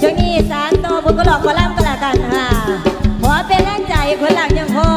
ช่วงนี้สารโต่อบนกรหลอกกระล่ำก็แล้วกันค่ะขอเป็นแรงใจคนหลังยังพอ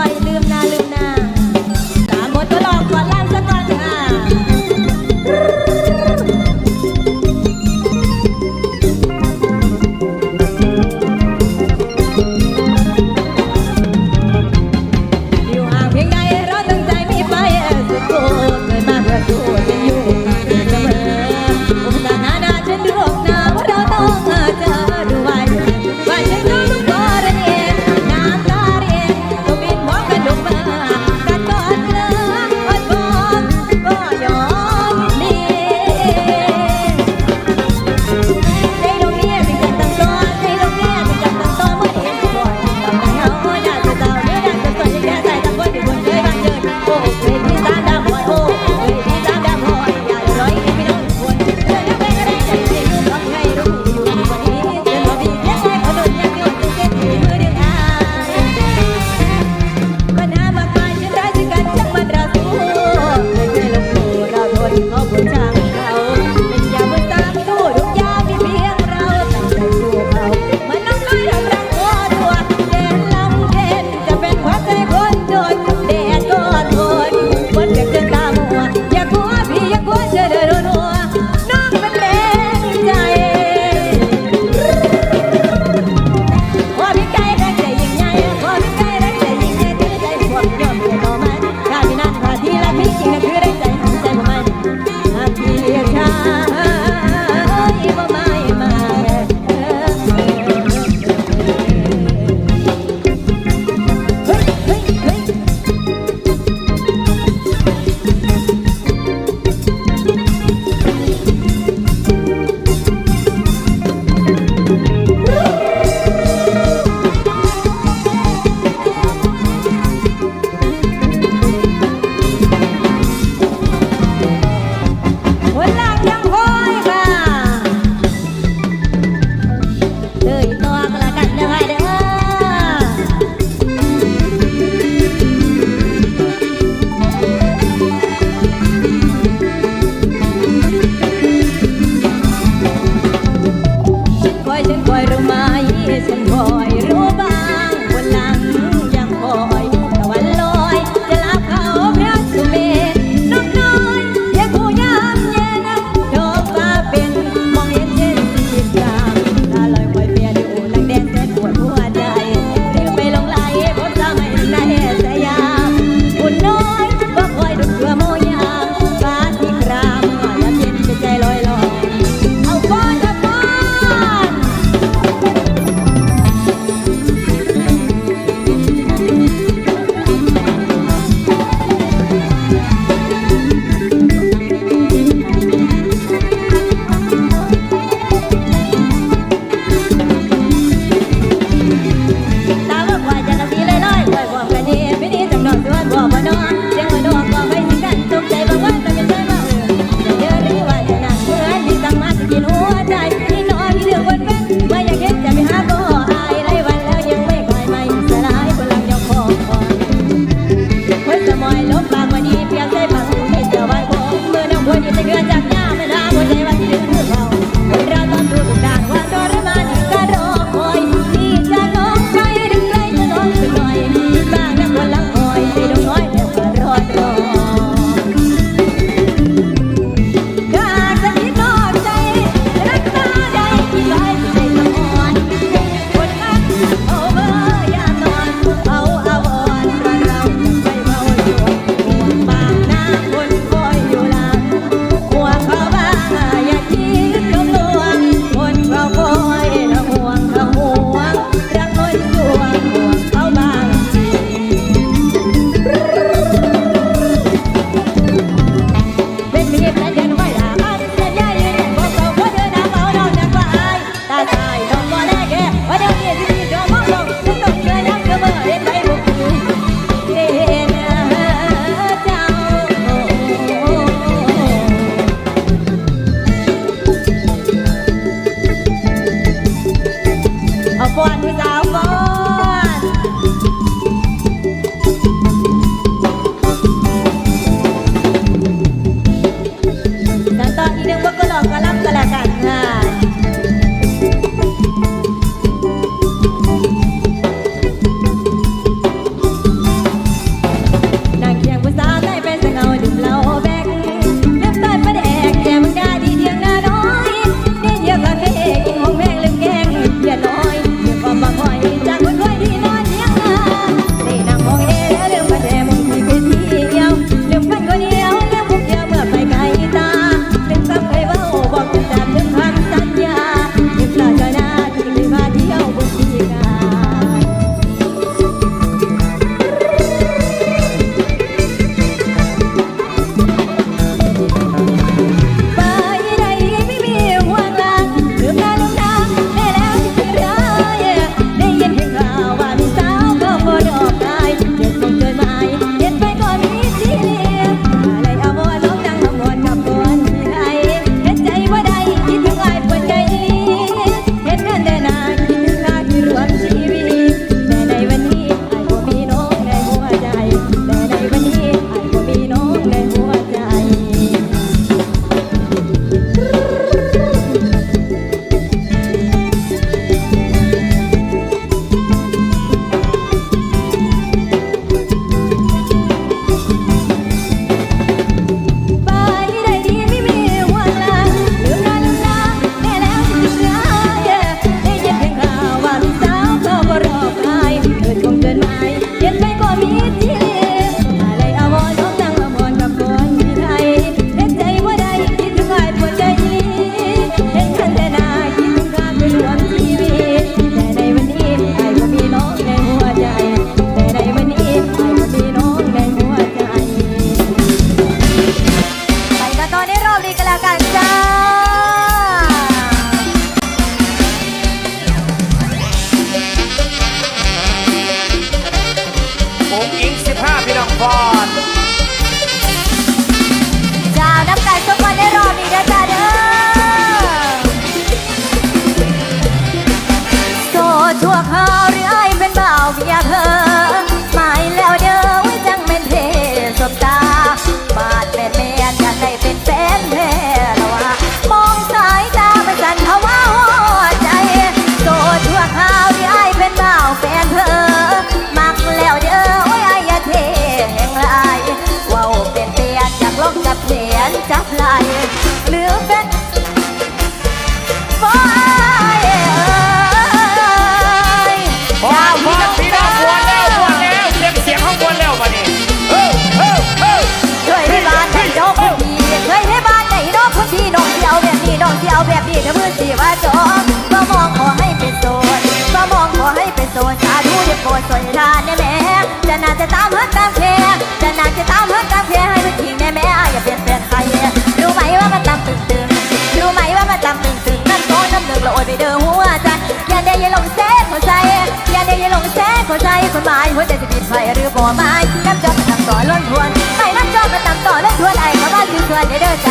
หมายหัวใจจะบิดไฟหรือบ่ไม้น้ำจอกมาตำต่อล้นทวนไปน้ำจอกมาตำต่อล้นทวนไอ้ขอบ้านคือทวนเด้อจ้า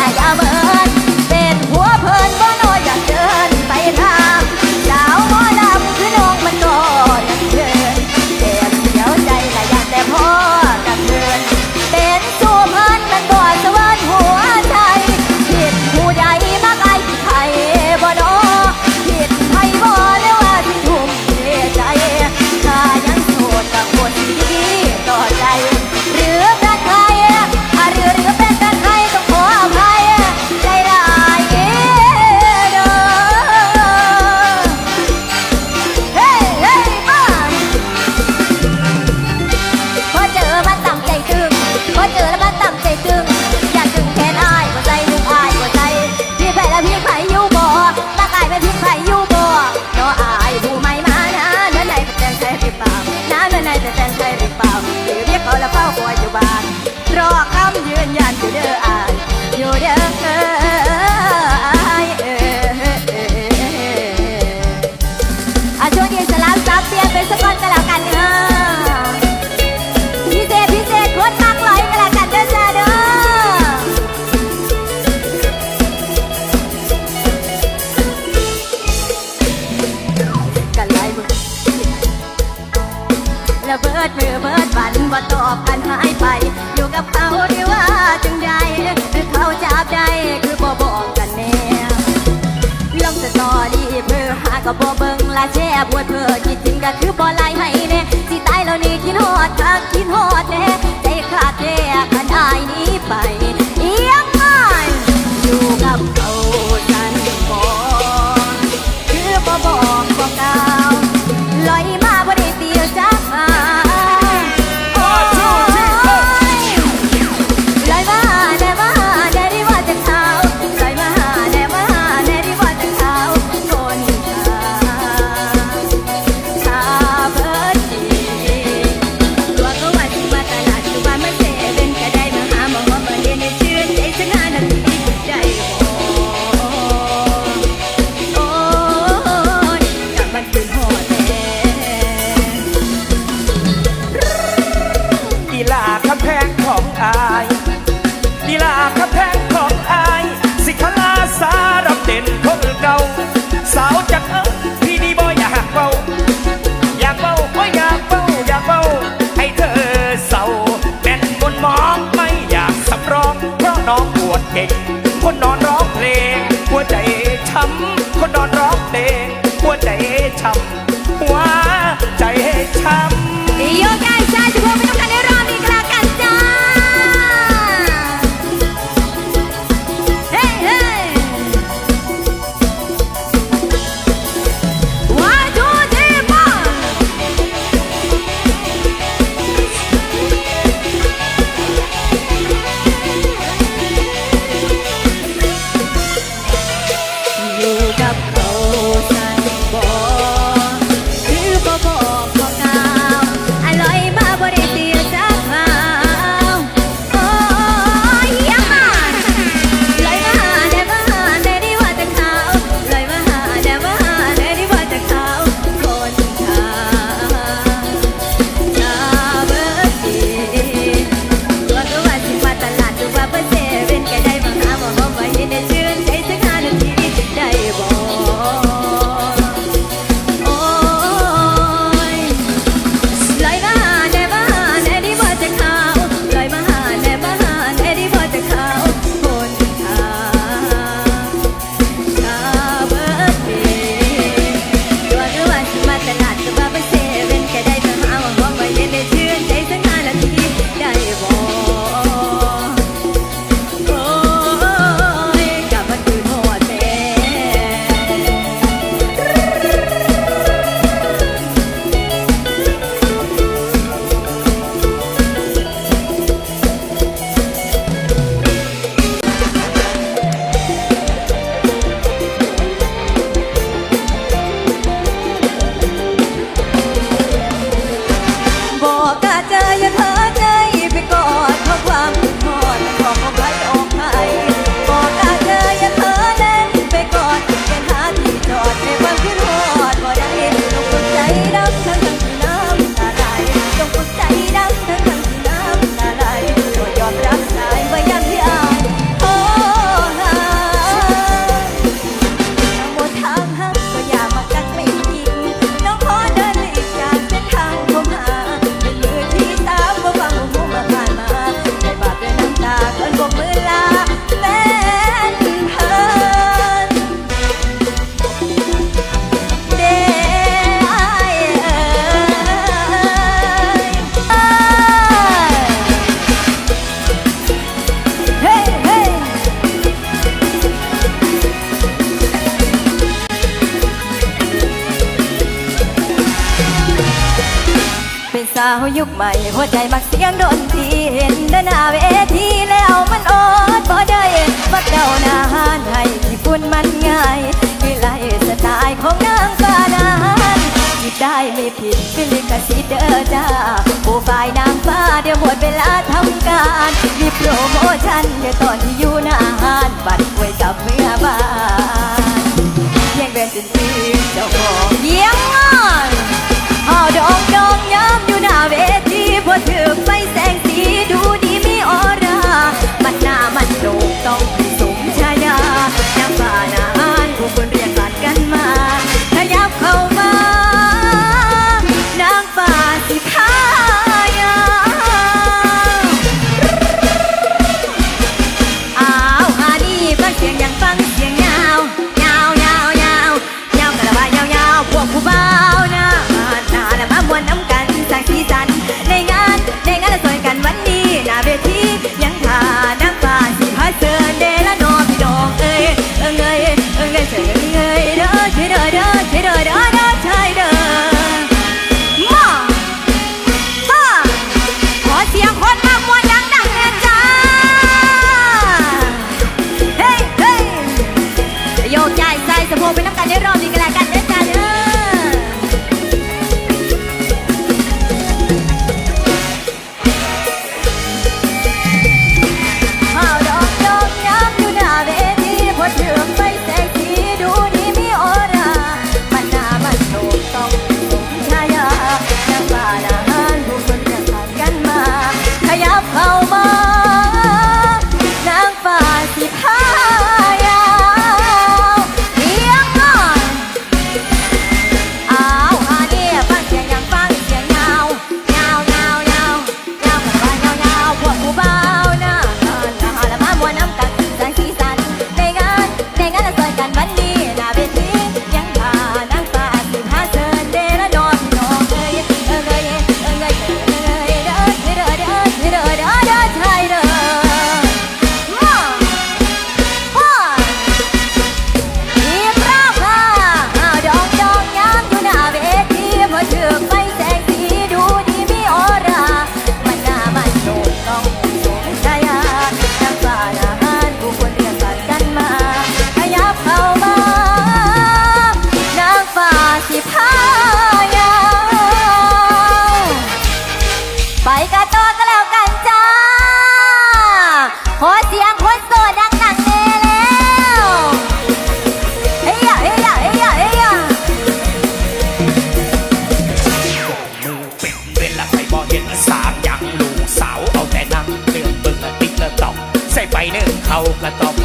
บปวดเธอคิดถึงก็คือบ่ลายให้แน่สิตายแล้วนี่คิดฮอดคักคิดฮอดแน่ใจขาดแค่ขนาดนี้ ช้ำ ใหม่หัวใจมักเสียงดนตรีเห็นด้นหน้าเวทีแล้วมันอดบ่ได้มักเดาหน้าหันให้ที่ฝุ่นมันง่ายคือไลสไตล์ของนางฟ้านานคิดได้ไม่ผิดคือลิกสิเด้อจ้าผู้ฝ่ายนางฟ้าเดี๋ยวหมดเวลาทำการรีบโปรโมชั่น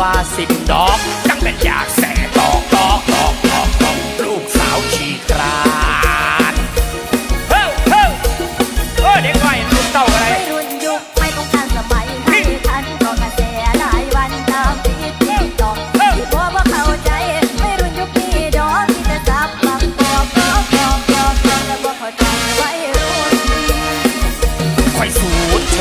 ว่าสิบดอกจังเป็นอยากแสดกดอกดอกดอกดอกลูกสาวฉีกรานเฮ้ยเฮ้ยเฮ้ยเด็กใหม่ลูกเต่าอะไรไม่รุ่นยุคไม่ต้องการสมัยให้ทันก็กระแสหลายวันตามติดที่ดอกที่บัวว่าเข้าใจไม่รุ่นยุคนี้ดอกที่จะจับปักปอกปอกปอกปอกปอกแต่บัวเข้าใจไว้รุ่นคอยสูดเท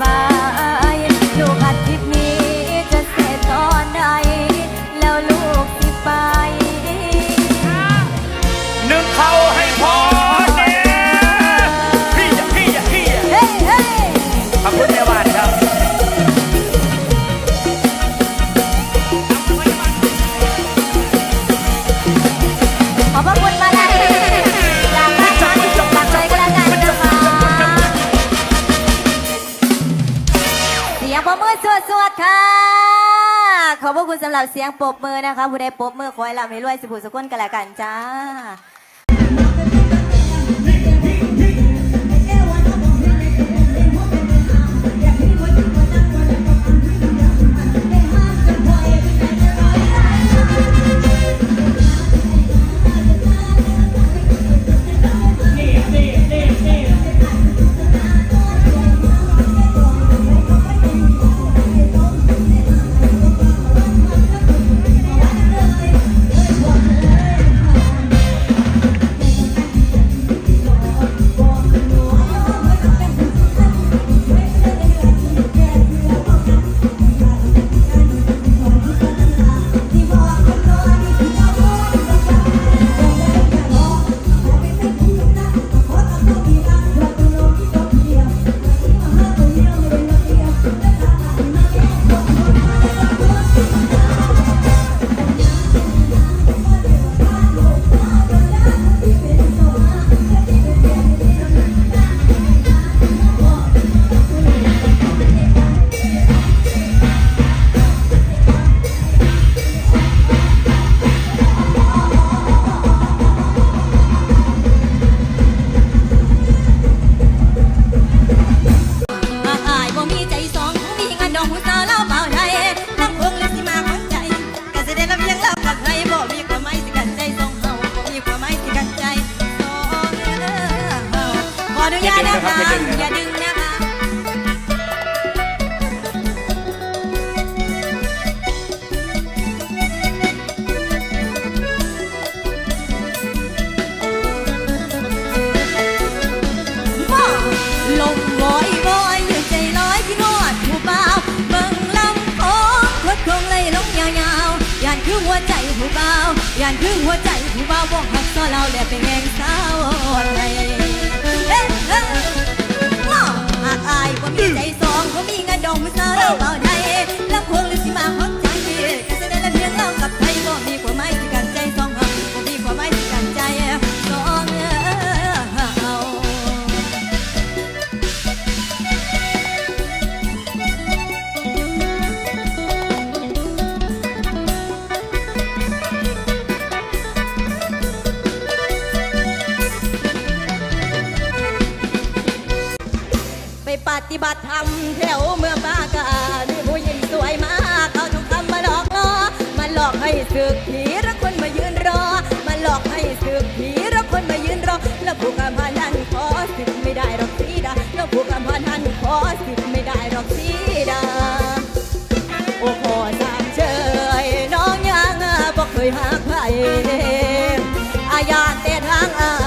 บาย สำหรับเสียงปรบมือนะคะผู้ใดปรบมือคอยห้ลำให้รวยสุขสุขคนกันละกันจ้า คืหัวใจผู้เบาย่านคึงหัวใจผู้เบาบอกหักซอเราแล้วเป็นแงงสาวอะไรเอ๊ะเอ๊ะมอหากอายบ่มีใจสองบ่มีเงินดองเสาวเราเบาใด บัติธรรมแถวเมืองปากามีผู้หญิงสวยมากเขาทองคำมาหลอกล่อมาหลอกให้สึกผีรักคนมายืนรอ มาหลอกให้สึกผีรักคนมายืนรอ แล้วผู้กำพานั้นขอสิบไม่ได้หรอกสีดาแล้วผู้กำพานั้นขอสิบไม่ได้หรอกสีดาโอ้พอสามเชยน้องยังบอกเคยหักใครอาญาแต่ทางอา